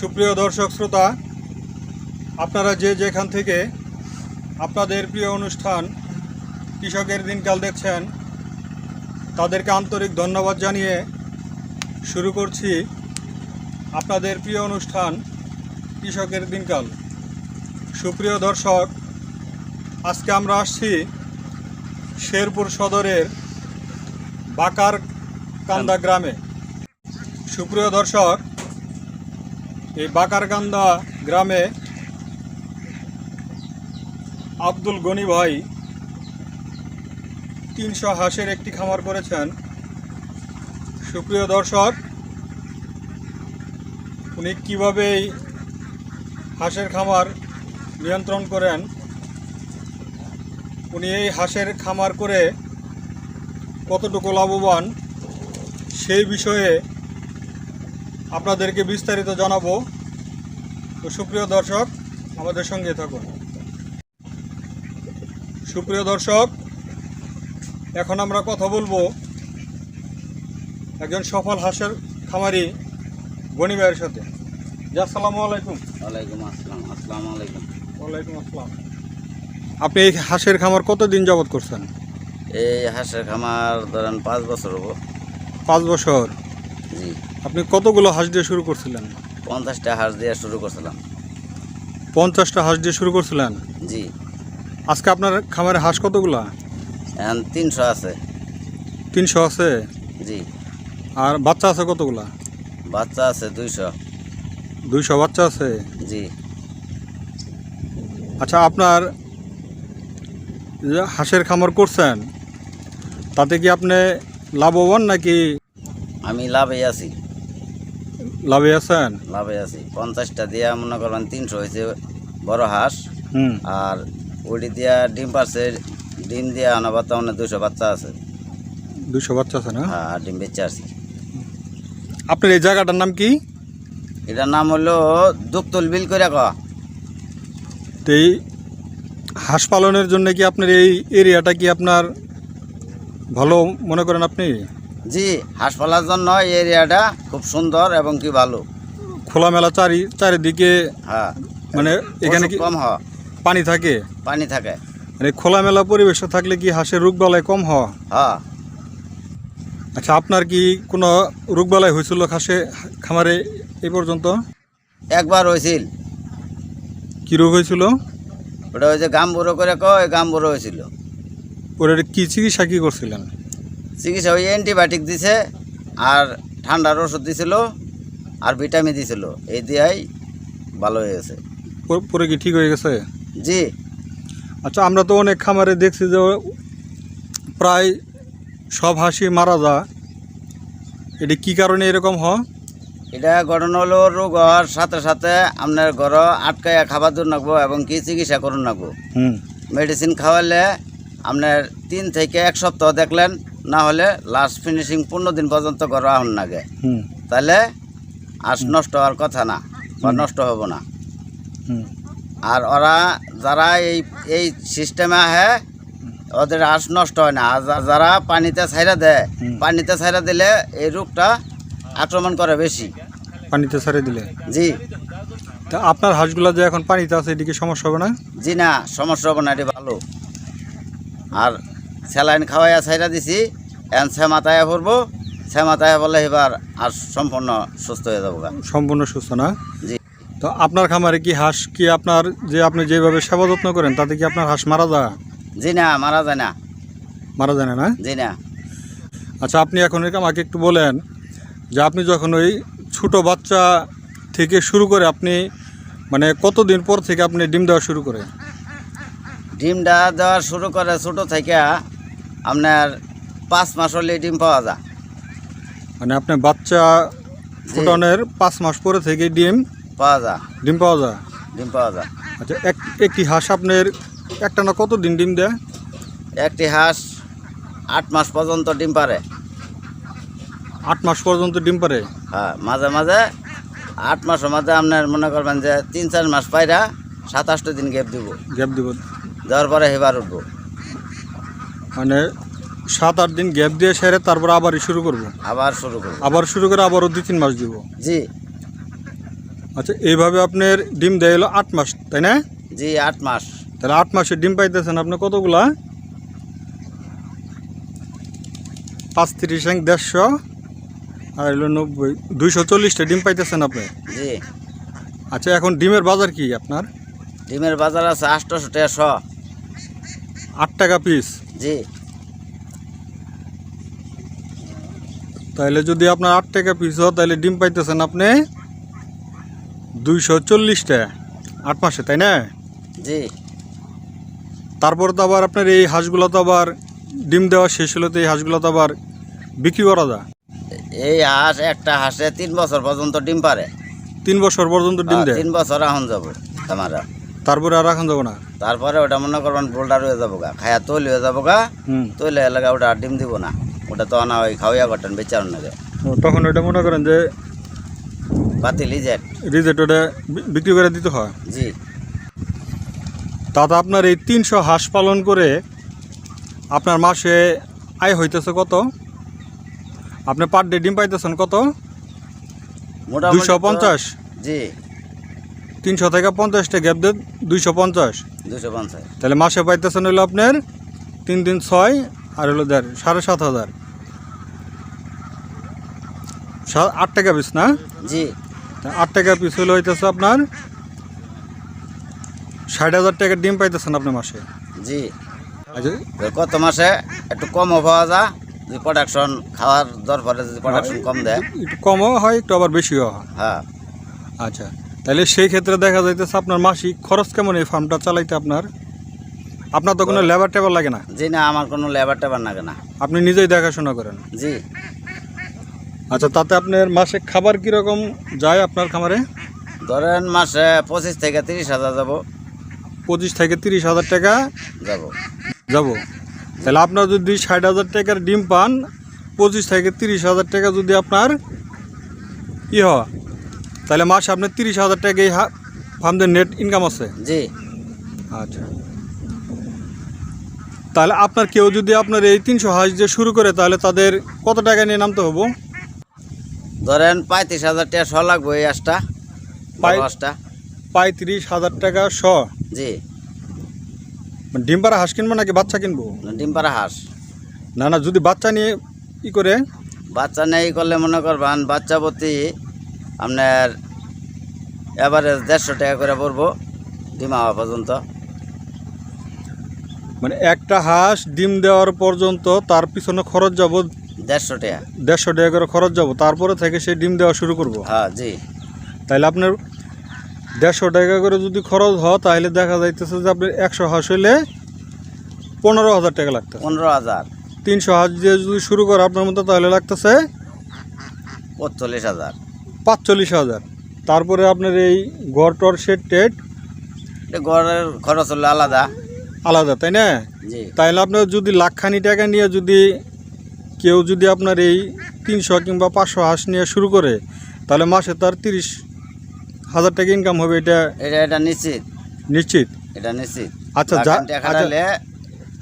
সুপ্রিয় দর্শক শ্রোতা, আপনারা যে যেখান থেকে আপনাদের প্রিয় অনুষ্ঠান কৃষকের দিনকাল দেখছেন, তাদেরকে আন্তরিক ধন্যবাদ জানিয়ে শুরু করছি আপনাদের প্রিয় অনুষ্ঠান কৃষকের দিনকাল। সুপ্রিয় দর্শক, আজকে আমরা আসছি শেরপুর সদরের বাকার কান্দা গ্রামে। সুপ্রিয় দর্শক এই বাকারকান্দা গ্রামে আব্দুল গনি ভাই তিনশো হাঁসের একটি খামার করেছেন। সুপ্রিয় দর্শক, উনি কীভাবে এই হাঁসের খামার নিয়ন্ত্রণ করেন? উনি এই হাঁসের খামার করে কতটুকু লাভবান? সেই বিষয়ে আপনাদেরকে বিস্তারিত জানাব। তো সুপ্রিয় দর্শক আমাদের সঙ্গে থাকুন। সুপ্রিয় দর্শক এখন আমরা কথা বলব একজন সফল হাঁসের খামারি গনি ভাইয়ের সাথে। জি আসসালামু আলাইকুম। ওয়ালাইকুম আসসালাম আসসালামু আলাইকুম। ওয়ালাইকুম আসসালাম। আপনি এই হাঁসের খামার কতদিন যাবত করছেন? এই হাঁসের খামার ধরেন পাঁচ বছর হব। পাঁচ বছর। জি। আপনি কতগুলো হাঁস দিয়ে শুরু করছিলেন? পঞ্চাশটা হাঁস দিয়ে শুরু করছিলাম। পঞ্চাশটা হাঁস দিয়ে শুরু করছিলেন? জি। আজকে আপনার খামারে হাঁস কতগুলা? তিনশো আছে। তিনশো আছে? জি। আর বাচ্চা আছে কতগুলা? বাচ্চা আছে দুইশো। দুইশো বাচ্চা আছে? জি। আচ্ছা আপনার যে হাঁসের খামার করছেন তাতে কি আপনি লাভবান নাকি? আমি লাভে আছি। লাভে আছেন? লাভে আছি। পঞ্চাশটা দিয়া মনে করেন তিনশো হয়েছে বড় হাঁস। আর ওটি দিয়া ডিম পারছে ডিম দিয়া আনা বাচ্চা মানে দুইশো বাচ্চা আছে। দুশো বাচ্চা আছে না? হ্যাঁ আর ডিম বেচে আসি। আপনার এই জায়গাটার নাম কি? এটার নাম হলো দুকতুল বিল করে ক। তো এই হাঁস পালনের জন্য কি আপনার এই এরিয়াটা কি আপনার ভালো মনে করেন আপনি? জি হাঁস পালার জন্য এই এরিয়াটা খুব সুন্দর এবং কি ভালো। খোলামেলা চারি চারিদিকে হ্যাঁ। মানে এখানে কি কম হয়। পানি থাকে? পানি থাকে। মানে খোলামেলা পরিবেশ থাকলে কি হাঁসের রোগবালাই কম হয়? হ্যাঁ। আচ্ছা আপনার কি কোনো রোগবালাই হয়েছিল হাঁসে খামারে এই পর্যন্ত? একবার হয়েছিল। কি রোগ হয়েছিল? ওটা হয়েছে গাম বুড়ো করে কয় গাম বুড়ো হয়েছিল। ওটা কি চিকিৎসা কি করছিলেন? চিকিৎসা ওই অ্যান্টিবায়োটিক দিছে আর ঠান্ডার ওষুধ দিছিল আর ভিটামিন দিছিল। এই দিয়াই ভালো হয়ে গেছে। পরে কি ঠিক হয়ে গেছে? জি। আচ্ছা আমরা তো অনেক খামারে দেখছি যে প্রায় সব হাসি মারা যা এটি কি কারণে এরকম হয়? এটা ঘটনা হলো রোগ হওয়ার সাথে সাথে আপনার ঘর আটকায় খাবার দূর নাকবো এবং কি চিকিৎসা করুন নাকবো মেডিসিন খাওয়ালে আপনার তিন থেকে এক সপ্তাহ দেখলেন না হলে লাস্ট ফিনিশিং পনেরো দিন পর্যন্ত ঘর হন হুম। তাহলে আঁশ নষ্ট হওয়ার কথা না বা নষ্ট হব না। আর ওরা যারা এই এই সিস্টেমে আহে ওদের আঁশ নষ্ট হয় না। আর যারা পানিতে ছাইরা দেয় পানিতে ছাইরা দিলে এই রোগটা আক্রমণ করে বেশি। পানিতে ছেড়ে দিলে? জি। তা আপনার হাঁসগুলা যে এখন পানিতে আছে এদিকে সমস্যা হবে না? জি না সমস্যা হবে না এটি ভালো। আর স্যালাইন খাওয়াইয়া ছাইরা দিছি এন মাথায় পড়ব। মাথায় বলে এবার আর সম্পূর্ণ সুস্থ হয়ে যাব সম্পূর্ণ সুস্থ না? জি। তো আপনার খামারে কি হাঁস কি আপনার যে আপনি যেভাবে সেবা যত্ন করেন তাতে কি আপনার হাঁস মারা যায়? জি না মারা যায় না। মারা যায় না জি না। আচ্ছা আপনি এখন আমাকে একটু বলেন যে আপনি যখন ওই ছোটো বাচ্চা থেকে শুরু করে আপনি মানে কতদিন পর থেকে আপনি ডিম দেওয়া শুরু করে ডিমটা দেওয়া শুরু করে ছোটো থেকে আপনার পাঁচ মাস হলে ডিম পাওয়া যায়। মানে আপনার বাচ্চা ফুটনের পাঁচ মাস পরে থেকে ডিম পাওয়া যায়। ডিম পাওয়া যায়? ডিম পাওয়া যায়। আচ্ছা এক একটি হাঁস আপনার একটা না কত দিন ডিম দেয়? একটি হাঁস আট মাস পর্যন্ত ডিম পারে। আট মাস পর্যন্ত ডিম পারে? হ্যাঁ মাঝে মাঝে আট মাসের মাঝে আপনার মনে করবেন যে তিন চার মাস পাইরা সাতাশটা দিন গ্যাপ দিব। গ্যাপ দিব। দেওয়ার পরে হেবার উঠবো। মানে সাত আট দিন গ্যাপ দিয়ে সেরে তারপর আবারই শুরু করব। আবার শুরু করব। আবার শুরু করে আবারও দুই তিন মাস দিব। জি। আচ্ছা এইভাবে আপনার ডিম দেয় হলো আট মাস তাই না? জি আট মাস। তাহলে আট মাসে ডিম পাইতেছেন আপনি কতগুলা? পাঁচ তিরিশ এক দেড়শো আর হলো নব্বই দুইশো চল্লিশটা ডিম পাইতেছেন আপনি? জি। আচ্ছা এখন ডিমের বাজার কি আপনার? ডিমের বাজার আছে আটশোশো টাকা শ। আট টাকা পিস জি। তাহলে যদি আপনার আট টাকা পিস হয় তাহলে ডিম পাইতেছেন আপনি দুইশো চল্লিশটা আট মাসে তাই না? জি। তারপর তো আবার আপনার এই হাঁসগুলো তো আবার ডিম দেওয়া শেষ হলে তো এই হাঁসগুলো তো আবার বিক্রি করা যায়। এই হাঁস একটা হাঁসে তিন বছর পর্যন্ত ডিম পারে। তিন বছর পর্যন্ত ডিম দেয়? তিন বছর এখন যাব। আমরা তারপরে আর এখন যাব না? তারপরে ওটা মনে করবেন বোল্ডার হয়ে যাব গা খায়া তৈল হয়ে যাব গা তৈলে এলাকা ওটা আর ডিম দিব না। ওটা তো আনা ওই খাওয়াইয়া করতেন বেচার ও, তখন ওটা মনে করেন যে বাতি লিজেট রিজেক্ট ওটা বিক্রি করে দিতে হয়? জি। তাতে আপনার এই তিনশো হাঁস পালন করে আপনার মাসে আয় হইতেছে কত? আপনি পার ডে ডিম পাইতেছেন কত? মোটামুটি দুইশো তো- পঞ্চাশ জি। তিনশো থেকে পঞ্চাশটা গ্যাপ দেন দুইশো পঞ্চাশ। দুশো পঞ্চাশ। তাহলে মাসে পাইতেছেন হলো আপনার তিন দিন ছয় আর হলো দেড় সাড়ে সাত হাজার। আট টাকা পিস না? জি। আট টাকা পিস হলে হইতেছে আপনার ষাট হাজার টাকার ডিম পাইতেছেন আপনি মাসে। জি। তো কত মাসে একটু কমও পাওয়া যায় যদি প্রোডাকশন খাওয়ার দরকারে যদি প্রোডাকশন কম দেয়। একটু কমও হয় একটু আবার বেশিও হয়। হ্যাঁ। আচ্ছা। তাহলে সেই ক্ষেত্রে দেখা যাইতেছে আপনার মাসিক খরচ কেমন এই ফার্মটা চালাইতে আপনার? আপনার তো কোনো লেবার টেবার লাগে না। জি না আমার কোনো লেবার টেবার লাগে না। আপনি নিজেই দেখাশোনা করেন। জি। আচ্ছা তাতে আপনার মাসে খাবার কীরকম যায় আপনার খামারে? ধরেন মাসে পঁচিশ থেকে তিরিশ হাজার যাব। পঁচিশ থেকে তিরিশ হাজার টাকা যাব। যাব। তাহলে আপনার যদি ষাট হাজার টাকার ডিম পান পঁচিশ থেকে তিরিশ হাজার টাকা যদি আপনার ই হয় তাহলে মাসে আপনার তিরিশ হাজার টাকা এই ফার্মদের নেট ইনকাম আছে? জি। আচ্ছা। তাহলে আপনার কেউ যদি আপনার এই তিনশো হাঁস দিয়ে শুরু করে তাহলে তাদের কত টাকা নিয়ে নামতে হব? ধরেন পঁয়ত্রিশ হাজার টাকা শ লাগবে এই হাঁসটা হাঁসটা। পঁয়ত্রিশ হাজার টাকা শ। জি। মানে ডিম পাড়া হাঁস কিনবো নাকি বাচ্চা কিনবো? ডিম পাড়া হাঁস। না না যদি বাচ্চা নিয়ে ই করে বাচ্চা নেই করলে মনে করবেন বাচ্চা প্রতি আপনার এভারেজ দেড়শো টাকা করে পড়ব ডিম হওয়া পর্যন্ত। মানে একটা হাঁস ডিম দেওয়ার পর্যন্ত তার পিছনে খরচ যাব দেড়শো টাকা। দেড়শো টাকা করে খরচ যাব তারপরে থেকে সে ডিম দেওয়া শুরু করব? হ্যাঁ জি। তাহলে আপনার দেড়শো টাকা করে যদি খরচ হয় তাহলে দেখা যাইতেছে যে আপনি একশো হাঁস হইলে পনেরো হাজার টাকা লাগতেছে। পনেরো হাজার। তিনশো হাঁস দিয়ে যদি শুরু করে আপনার মতো তাহলে লাগতেছে পঁচল্লিশ হাজার। পাঁচচল্লিশ হাজার। তারপরে আপনার এই ঘর টর টেড এটা ঘরের খরচ হলো আলাদা। আলাদা তাই না? তাহলে আপনার যদি লাখখানি টাকা নিয়ে যদি কেউ যদি আপনার এই তিনশো কিংবা পাঁচশো হাঁস নিয়ে শুরু করে তাহলে মাসে তার তিরিশ হাজার টাকা ইনকাম হবে এটা এটা এটা নিশ্চিত। নিশ্চিত? এটা নিশ্চিত। আচ্ছা, যা- আচ্ছা।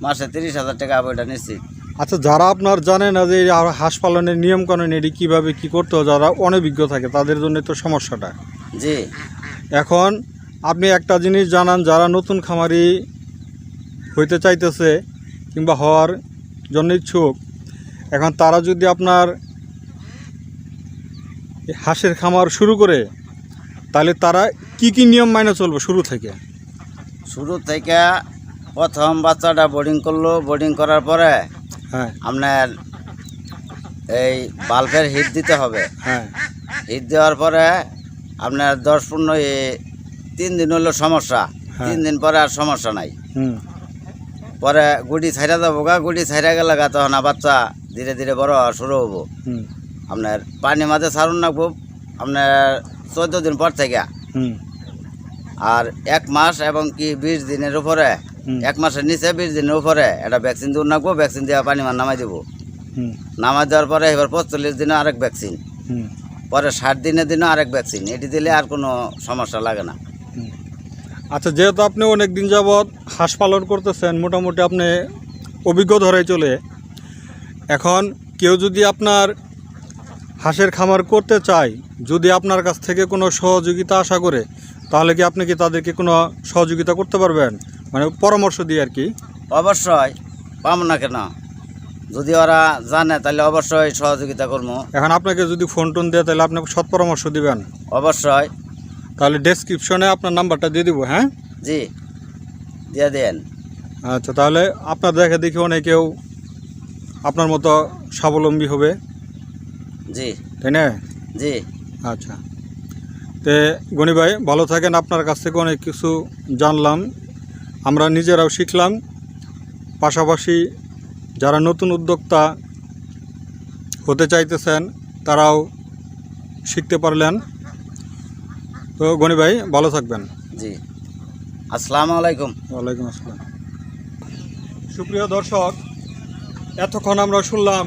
মাসে তিরিশ হাজার টাকা হবে এটা নিশ্চিত। আচ্ছা যারা আপনার জানে না যে হাঁস পালনের নিয়ম কানুন এটি কীভাবে কী করতে হয় যারা অনভিজ্ঞ থাকে তাদের জন্য তো সমস্যাটা। জি। এখন আপনি একটা জিনিস জানান যারা নতুন খামারি হইতে চাইতেছে কিংবা হওয়ার জন্য ইচ্ছুক এখন তারা যদি আপনার হাঁসের খামার শুরু করে তাহলে তারা কি কি নিয়ম মাইনে চলবে শুরু থেকে? শুরু থেকে প্রথম বাচ্চাটা বোর্ডিং করল বোর্ডিং করার পরে আপনার এই বাল্বের হিট দিতে হবে। হ্যাঁ। হিট দেওয়ার পরে আপনার দশ পনেরো তিন দিন হলো সমস্যা। হ্যাঁ। তিন দিন পরে আর সমস্যা নাই। পরে গুটি ছাইরা যাব গা গুটি ছাইরা গেলে গা তখন বাচ্চা ধীরে ধীরে বড় হওয়া শুরু হব। আপনার পানি মাঝে ছাড়ুন খুব। আপনার চোদ্দ দিন পর থেকে। আর এক মাস এবং কি বিশ দিনের উপরে। এক মাসের নিচে বিশ দিনের উপরে একটা ভ্যাকসিন দিয়ে রাখব ভ্যাকসিন দেওয়া পানি মার নামাই দেবো। নামাই দেওয়ার পরে এবার পঁচল্লিশ দিনে আরেক ভ্যাকসিন পরে ষাট দিনের দিনও আরেক ভ্যাকসিন এটি দিলে আর কোনো সমস্যা লাগে না। আচ্ছা যেহেতু আপনি অনেক দিন যাবৎ হাঁস পালন করতেছেন মোটামুটি আপনি অভিজ্ঞ ধরে চলে। এখন কেউ যদি আপনার হাঁসের খামার করতে চায় যদি আপনার কাছ থেকে কোনো সহযোগিতা আশা করে তাহলে কি আপনি কি তাদেরকে কোনো সহযোগিতা করতে পারবেন? মানে পরামর্শ দিই আর কি? অবশ্যই পাম না কেন? যদি ওরা জানে তাহলে অবশ্যই সহযোগিতা করব। এখন আপনাকে যদি ফোন টোন দেয় তাহলে আপনি সৎ পরামর্শ দিবেন। অবশ্যই। তাহলে ডেসক্রিপশনে আপনার নাম্বারটা দিয়ে দিব হ্যাঁ? জি দিয়ে দেন। আচ্ছা তাহলে আপনার দেখে দেখি অনেকেও আপনার মতো স্বাবলম্বী হবে। জি। তাই না? জি। আচ্ছা। তে গনি ভাই ভালো থাকেন। আপনার কাছ থেকে অনেক কিছু জানলাম। আমরা নিজেরাও শিখলাম। পাশাপাশি যারা নতুন উদ্যোক্তা হতে চাইতেছেন তারাও শিখতে পারলেন। তো গনি ভাই ভালো থাকবেন। জি। আসসালামু আলাইকুম। ওয়ালাইকুম আসসালাম। সুপ্রিয় দর্শক এতক্ষণ আমরা শুনলাম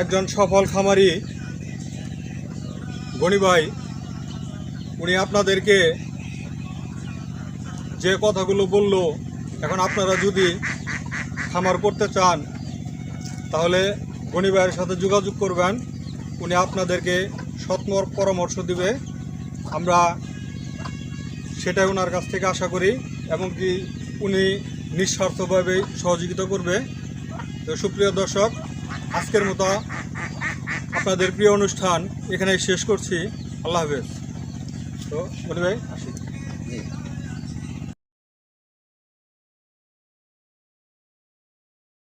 একজন সফল খামারি গণি ভাই। উনি আপনাদেরকে যে কথাগুলো বলল, এখন আপনারা যদি খামার করতে চান, তাহলে গণি ভাইয়ের সাথে যোগাযোগ করবেন। উনি আপনাদেরকে সৎমর পরামর্শ দিবে। আমরা সেটাই ওনার কাছ থেকে আশা করি এবং কি উনি নিঃস্বার্থভাবে সহযোগিতা করবে। তো সুপ্রিয় দর্শক, আজকের মতো আপনাদের প্রিয় অনুষ্ঠান এখানেই শেষ করছি। আল্লাহ হাফেজ। তো বলি ভাই